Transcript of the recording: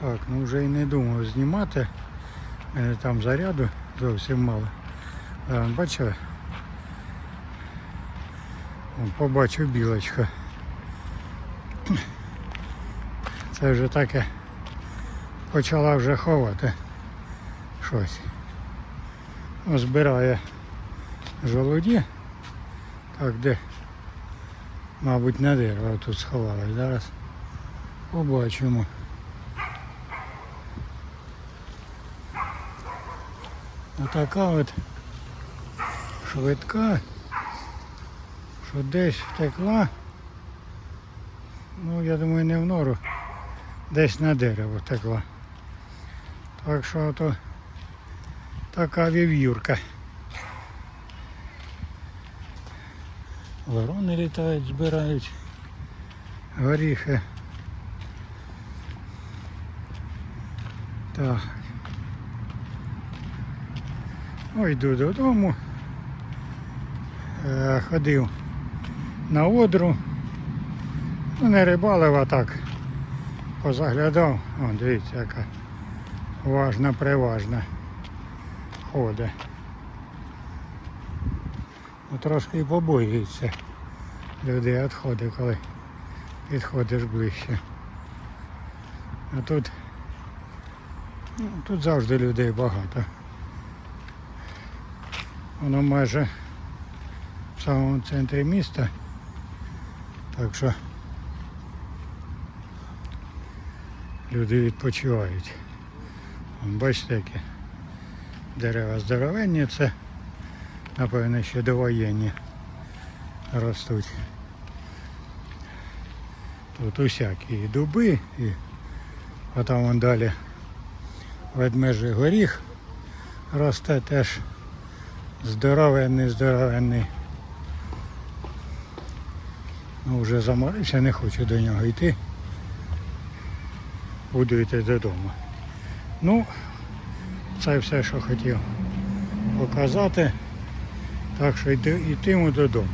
Так, ну вже і не думав знімати. Там заряду зовсім мало. А, бачили? О, Побачив білочка. Це вже таке почала вже ховати щось. Збирає жолуді. Так, де? Мабуть, на дерево тут сховалась. Зараз побачимо. Отака от швидка, що десь втекла. Ну, я думаю, не в нору, десь на дерево втекла. Так що то така вів'юрка. Ворони літають, збирають горіхи. Так. Ну, йду додому. Е, ходив на одру. Ну, не рибалив, а так позаглядав. О, дивіться, яка важна, приважна ходить. Ну, трошки і побоюється людей відходить, коли підходиш ближче. А тут, тут завжди людей багато. Воно майже в самому центрі міста. Так що люди відпочивають. Бачите, які дерева здоровенні, це напевно ще довоєнні ростуть. Тут усякі і дуби, і а там вон далі ведмежий горіх росте теж здоровенний, здоровенний. Ну вже заморився, не хочу до нього йти. Буду йти додому. Ну, це все, що хотів показати. Так що йти, йтиму додому.